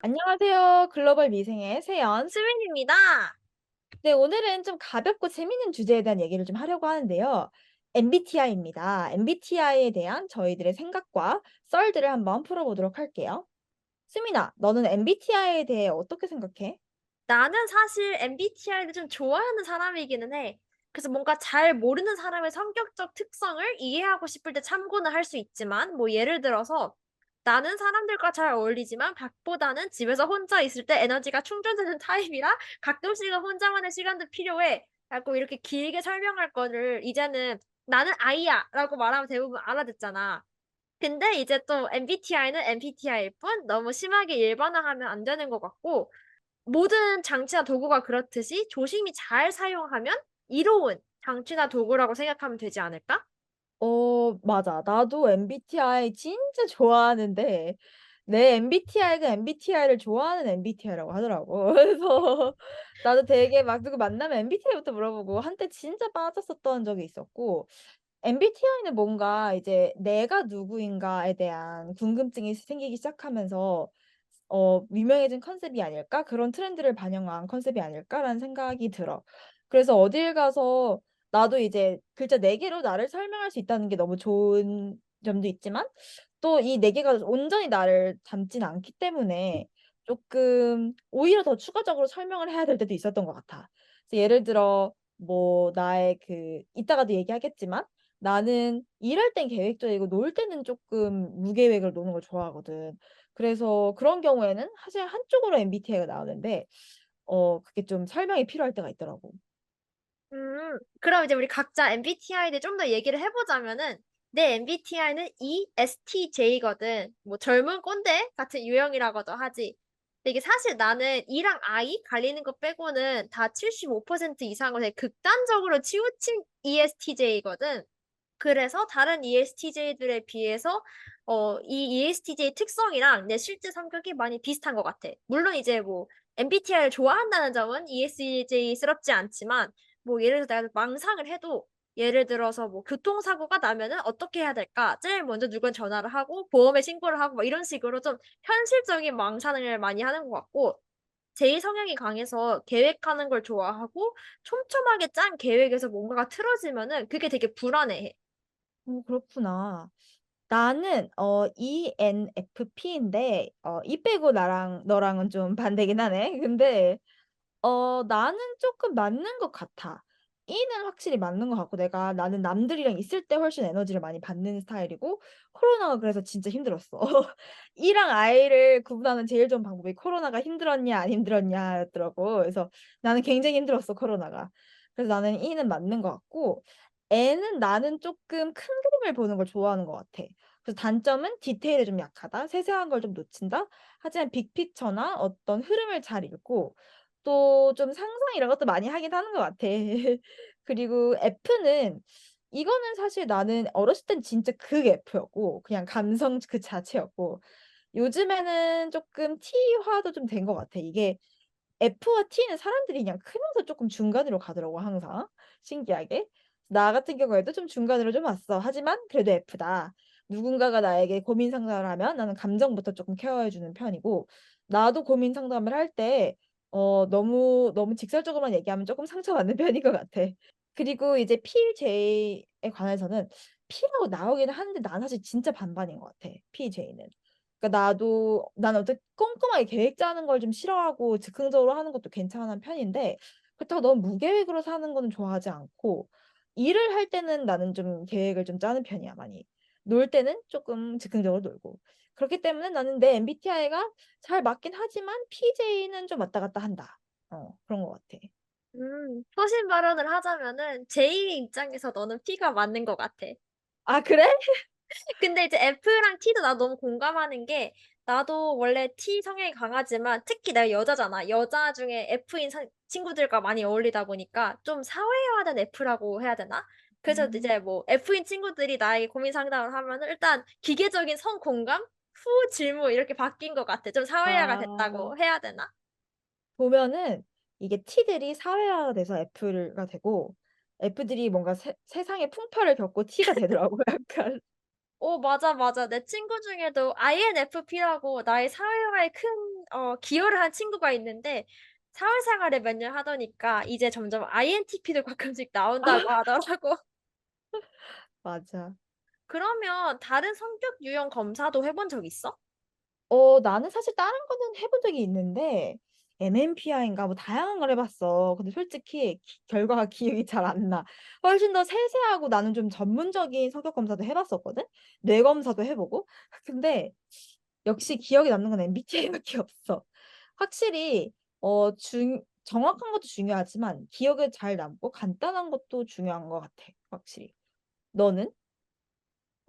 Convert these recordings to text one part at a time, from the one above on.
안녕하세요. 글로벌 미생의 세연. 수민입니다. 네, 오늘은 좀 가볍고 재밌는 주제에 대한 얘기를 좀 하려고 하는데요. MBTI입니다. MBTI에 대한 저희들의 생각과 썰들을 한번 풀어보도록 할게요. 수민아, 너는 MBTI에 대해 어떻게 생각해? 나는 사실 MBTI를 좀 좋아하는 사람이기는 해. 그래서 뭔가 잘 모르는 사람의 성격적 특성을 이해하고 싶을 때 참고는 할 수 있지만, 뭐 예를 들어서 나는 사람들과 잘 어울리지만 밖보다는 집에서 혼자 있을 때 에너지가 충전되는 타입이라 가끔씩은 혼자만의 시간도 필요해. 라고 이렇게 길게 설명할 거를 이제는 나는 아이야 라고 말하면 대부분 알아듣잖아. 근데 이제 또 MBTI는 MBTI일 뿐 너무 심하게 일반화하면 안 되는 것 같고 모든 장치나 도구가 그렇듯이 조심히 잘 사용하면 이로운 장치나 도구라고 생각하면 되지 않을까? 어, 맞아. 나도 MBTI 진짜 좋아하는데, 내 MBTI가 MBTI를 좋아하는 MBTI라고 하더라고. 그래서 나도 되게 막 누구 만나면 MBTI부터 물어보고 한때 진짜 빠졌었던 적이 있었고, MBTI는 뭔가 이제 내가 누구인가에 대한 궁금증이 생기기 시작하면서 어, 유명해진 컨셉이 아닐까? 그런 트렌드를 반영한 컨셉이 아닐까라는 생각이 들어. 그래서 어딜 가서 나도 이제 글자 네 개로 나를 설명할 수 있다는 게 너무 좋은 점도 있지만 또 이 네 개가 온전히 나를 담지는 않기 때문에 조금 오히려 더 추가적으로 설명을 해야 될 때도 있었던 것 같아. 그래서 예를 들어 뭐 나의 그 이따가도 얘기하겠지만 나는 일할 땐 계획적이고 놀 때는 조금 무계획으로 노는 걸 좋아하거든. 그래서 그런 경우에는 사실 한쪽으로 MBTI가 나오는데 어 그게 좀 설명이 필요할 때가 있더라고. 음, 그럼 이제 우리 각자 MBTI를 좀더 얘기를 해보자면은 내 MBTI는 ESTJ거든. 뭐 젊은 꼰대 같은 유형이라고도 하지. 근데 이게 사실 나는 E랑 I 갈리는 거 빼고는 다 75% 이상으로 되게 극단적으로 치우친 ESTJ거든. 그래서 다른 ESTJ들에 비해서 어, 이 ESTJ 특성이랑 내 실제 성격이 많이 비슷한 것 같아. 물론 이제 뭐 MBTI를 좋아한다는 점은 ESTJ스럽지 않지만 뭐 예를 들어 내가 망상을 해도 예를 들어서 뭐 교통사고가 나면은 어떻게 해야 될까? 제일 먼저 누군 전화를 하고 보험에 신고를 하고 막 이런 식으로 좀 현실적인 망상을 많이 하는 것 같고 제 성향이 강해서 계획하는 걸 좋아하고 촘촘하게 짠 계획에서 뭔가가 틀어지면은 그게 되게 불안해해. 어 그렇구나. 나는 어 ENFP인데 어 이 빼고 나랑 너랑은 좀 반대긴 하네. 근데 어 나는 쪼끔 맞는 것 같아. E는 확실히 맞는 것 같고 내가 나는 남들이랑 있을 때 훨씬 에너지를 많이 받는 스타일이고 코로나가 그래서 진짜 힘들었어. E랑 I를 구분하는 제일 좋은 방법이 "코로나가 힘들었냐 안 힘들었냐."였더라고. 그래서 나는 굉장히 힘들었어 코로나가. 그래서 나는 E는 맞는 것 같고 N은 나는 쪼끔 큰 그림을 보는 걸 좋아하는 것 같아. 그래서 단점은 디테일에 좀 약하다. 세세한 걸 좀 놓친다. 하지만 빅피처나 어떤 흐름을 잘 읽고 또 좀 상상 이런 것도 많이 하긴 하는 것 같아. 그리고 F는 이거는 사실 나는 어렸을 땐 진짜 극 F였고 그냥 감성 그 자체였고 요즘에는 쪼끔 T화도 좀 된 것 같아. 이게 F와 T는 사람들이 그냥 크면서 쪼끔 중간으로 가더라고 항상 신기하게. 나 같은 경우에도 좀 중간으로 좀 왔어. 하지만 그래도 F다. 누군가가 나에게 고민 상담을 하면 나는 감정부터 쪼끔 케어해 주는 편이고 나도 고민 상담을 할 때 어 너무, 너무 직설적으로만 얘기하면 쪼끔 상처받는 편인 것 같아. 그리고 이제 PJ에 관해서는 P라고 나오기는 하는데 난 사실 진짜 반반인 것 같아 PJ는. 그러니까 나도 나는 어떻게 꼼꼼하게 계획 짜는 걸 좀 싫어하고 즉흥적으로 하는 것도 괜찮은 편인데 그렇다고 너무 무계획으로 사는 거는 좋아하지 않고 일을 할 때는 나는 좀 계획을 좀 짜는 편이야 많이. 놀 때는 쪼끔 즉흥적으로 놀고. 그렇기 때문에 나는 내 MBTI가 잘 맞긴 하지만 PJ는 좀 왔다 갔다 한다. 어 그런 것 같아. 음, 소신 발언을 하자면은 J의 입장에서 너는 P가 맞는 것 같아. 아 그래? 근데 이제 F랑 T도 나 너무 공감하는 게 나도 원래 T 성향이 강하지만 특히 내가 여자잖아. 여자 중에 F인 사 친구들과 많이 어울리다 보니까 좀 사회화된 F라고 해야 되나? 그래서 음. 이제 뭐 F인 친구들이 나에게 고민 상담을 하면은 일단 기계적인 성 공감, 후 질문 이렇게 바뀐 것 같아. 좀 사회화가 아. 됐다고 해야 되나? 보면은 이게 T들이 사회화가 돼서 F가 되고 F들이 뭔가 세 세상의 풍파를 겪고 T가 되더라고요 약간. 어 맞아, 맞아. 내 친구 중에도 INFP라고 나의 사회화에 큰 어, 기여를 한 친구가 있는데 사회생활을 몇 년 하더니까 이제 점점 INTP도 가끔씩 나온다고 하더라고. 맞아. 그러면 다른 성격 유형 검사도 해본 적 있어? 어, 나는 사실 다른 거는 해본 적이 있는데 MMPI인가 뭐 다양한 걸 해봤어. 근데 솔직히 기- 결과가 기억이 잘 안 나. 훨씬 더 세세하고 나는 좀 전문적인 성격 검사도 해봤었거든. 뇌 검사도 해보고. 근데 역시 기억에 남는 건 MBTI밖에 없어. 확실히 어, 중, 정확한 것도 중요하지만 기억에 잘 남고 간단한 것도 중요한 것 같아. 확실히. 너는?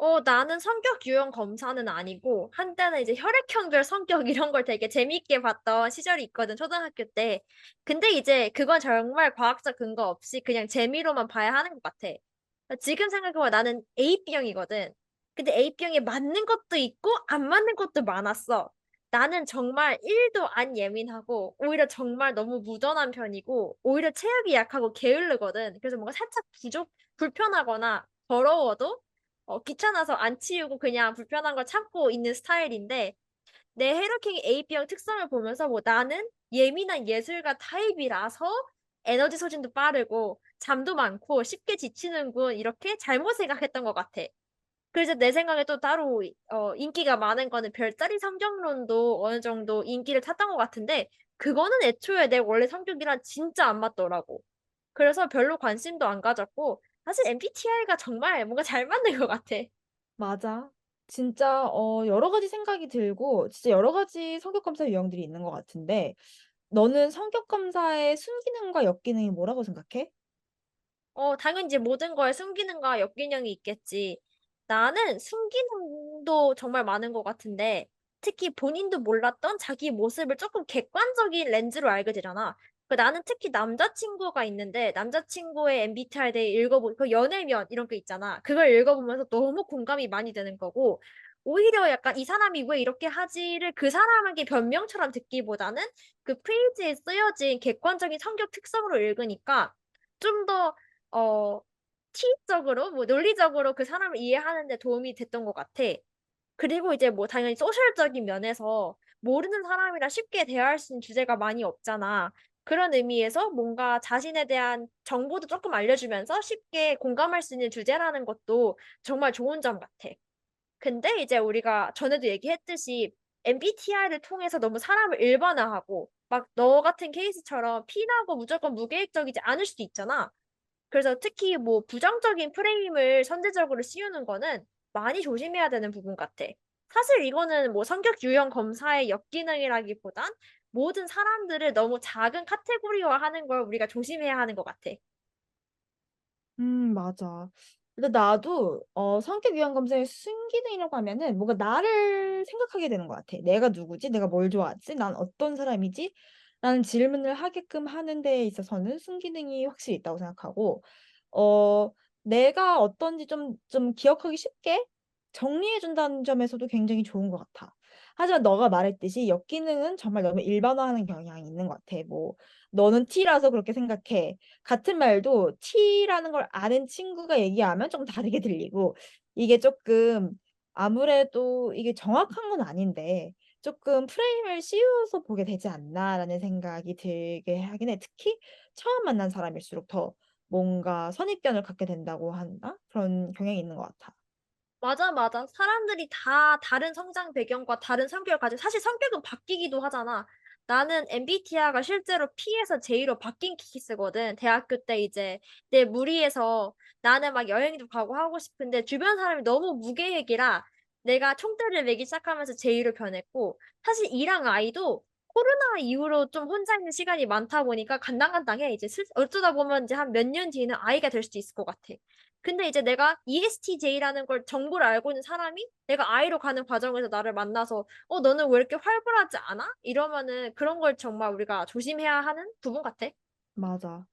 어, 나는 성격 유형 검사는 아니고, 한때는 이제 혈액형별 성격 이런 걸 되게 재미있게 봤던 시절이 있거든, 초등학교 때. 근데 이제 그건 정말 과학적 근거 없이 그냥 재미로만 봐야 하는 것 같아. 지금 생각해보면 나는 AB형이거든. 근데 AB형에 맞는 것도 있고, 안 맞는 것도 많았어. 나는 정말 1도 안 예민하고, 오히려 정말 너무 무던한 편이고, 오히려 체력이 약하고 게으르거든. 그래서 뭔가 살짝 부족, 불편하거나 더러워도 어, 귀찮아서 안 치우고 그냥 불편한 걸 참고 있는 스타일인데 내 혈액형의 AB형 특성을 보면서 뭐 나는 예민한 예술가 타입이라서 에너지 소진도 빠르고 잠도 많고 쉽게 지치는군 이렇게 잘못 생각했던 것 같아. 그래서 내 생각에 또 따로 어, 인기가 많은 거는 별자리 성격론도 어느 정도 인기를 탔던 것 같은데 그거는 애초에 내 원래 성격이랑 진짜 안 맞더라고. 그래서 별로 관심도 안 가졌고 사실 MBTI가 정말 뭔가 잘 맞는 것 같아. 맞아. 진짜 어 여러 가지 생각이 들고 진짜 여러 가지 성격 검사 유형들이 있는 것 같은데 너는 성격 검사의 순기능과 역기능이 뭐라고 생각해? 어, 당연히 이제 모든 거에 순기능과 역기능이 있겠지. 나는 순기능도 정말 많은 것 같은데, 특히 본인도 몰랐던 자기 모습을 조금 객관적인 렌즈로 알게 되잖아. 그 나는 특히 남자친구가 있는데, 남자친구의 MBTI에 대해 읽어보, 그 연애면 이런 거 있잖아. 그걸 읽어보면서 너무 공감이 많이 되는 거고, 오히려 약간 이 사람이 왜 이렇게 하지를 그 사람에게 변명처럼 듣기보다는 그 페이지에 쓰여진 객관적인 성격 특성으로 읽으니까 좀 더 어, 티적으로, 뭐, 논리적으로 그 사람을 이해하는 데 도움이 됐던 것 같아. 그리고 이제 뭐, 당연히 소셜적인 면에서 모르는 사람이랑 쉽게 대화할 수 있는 주제가 많이 없잖아. 그런 의미에서 뭔가 자신에 대한 정보도 조금 알려주면서 쉽게 공감할 수 있는 주제라는 것도 정말 좋은 점 같아. 근데 이제 우리가 전에도 얘기했듯이 MBTI를 통해서 너무 사람을 일반화하고 막 너 같은 케이스처럼 피나고 무조건 무계획적이지 않을 수도 있잖아. 그래서 특히 뭐 부정적인 프레임을 선제적으로 씌우는 거는 많이 조심해야 되는 부분 같아. 사실 이거는 뭐 성격 유형 검사의 역기능이라기보단 모든 사람들을 너무 작은 카테고리화하는 걸 우리가 조심해야 하는 것 같아. 음, 맞아. 근데 나도 어, 성격 유형 검사의 순기능이라고 하면은 뭔가 나를 생각하게 되는 것 같아. 내가 누구지? 내가 뭘 좋아하지? 난 어떤 사람이지? 라는 질문을 하게끔 하는 데 있어서는 순기능이 확실히 있다고 생각하고, 어, 내가 어떤지 좀, 좀 기억하기 쉽게 정리해준다는 점에서도 굉장히 좋은 것 같아. 하지만 너가 말했듯이 역기능은 정말 너무 일반화하는 경향이 있는 것 같아. 뭐, 너는 T라서 그렇게 생각해. 같은 말도 T라는 걸 아는 친구가 얘기하면 좀 다르게 들리고 이게 조금 아무래도 이게 정확한 건 아닌데 조금 프레임을 씌워서 보게 되지 않나라는 생각이 들게 하긴 해. 특히 처음 만난 사람일수록 더 뭔가 선입견을 갖게 된다고 한다? 그런 경향이 있는 것 같아. 맞아, 맞아. 사람들이 다 다른 성장 배경과 다른 성격을 가지고, 사실 성격은 바뀌기도 하잖아. 나는 MBTI가 실제로 P에서 J로 바뀐 케이스거든. 대학교 때 이제 내 무리에서 나는 막 여행도 가고 하고 싶은데 주변 사람이 너무 무계획이라 내가 총대를 매기 시작하면서 J로 변했고, 사실 E랑 I도 코로나 이후로 좀 혼자 있는 시간이 많다 보니까 간당간당해. 이제 슬, 어쩌다 보면 이제 한 몇 년 뒤에는 I가 될 수도 있을 것 같아. 근데 이제 내가 ESTJ라는 걸 정보를 알고 있는 사람이 내가 I로 가는 과정에서 나를 만나서 어, 너는 왜 이렇게 활발하지 않아? 이러면은 그런 걸 정말 우리가 조심해야 하는 부분 같아. 맞아.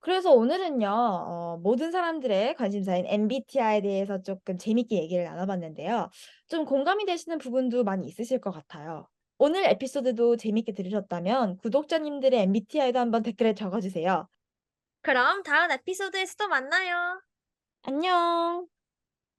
그래서 오늘은요, 어, 모든 사람들의 관심사인 MBTI에 대해서 조금 재밌게 얘기를 나눠봤는데요. 좀 공감이 되시는 부분도 많이 있으실 것 같아요. 오늘 에피소드도 재밌게 들으셨다면 구독자님들의 MBTI도 한번 댓글에 적어주세요. 그럼 다음 에피소드에서 또 만나요. 안녕!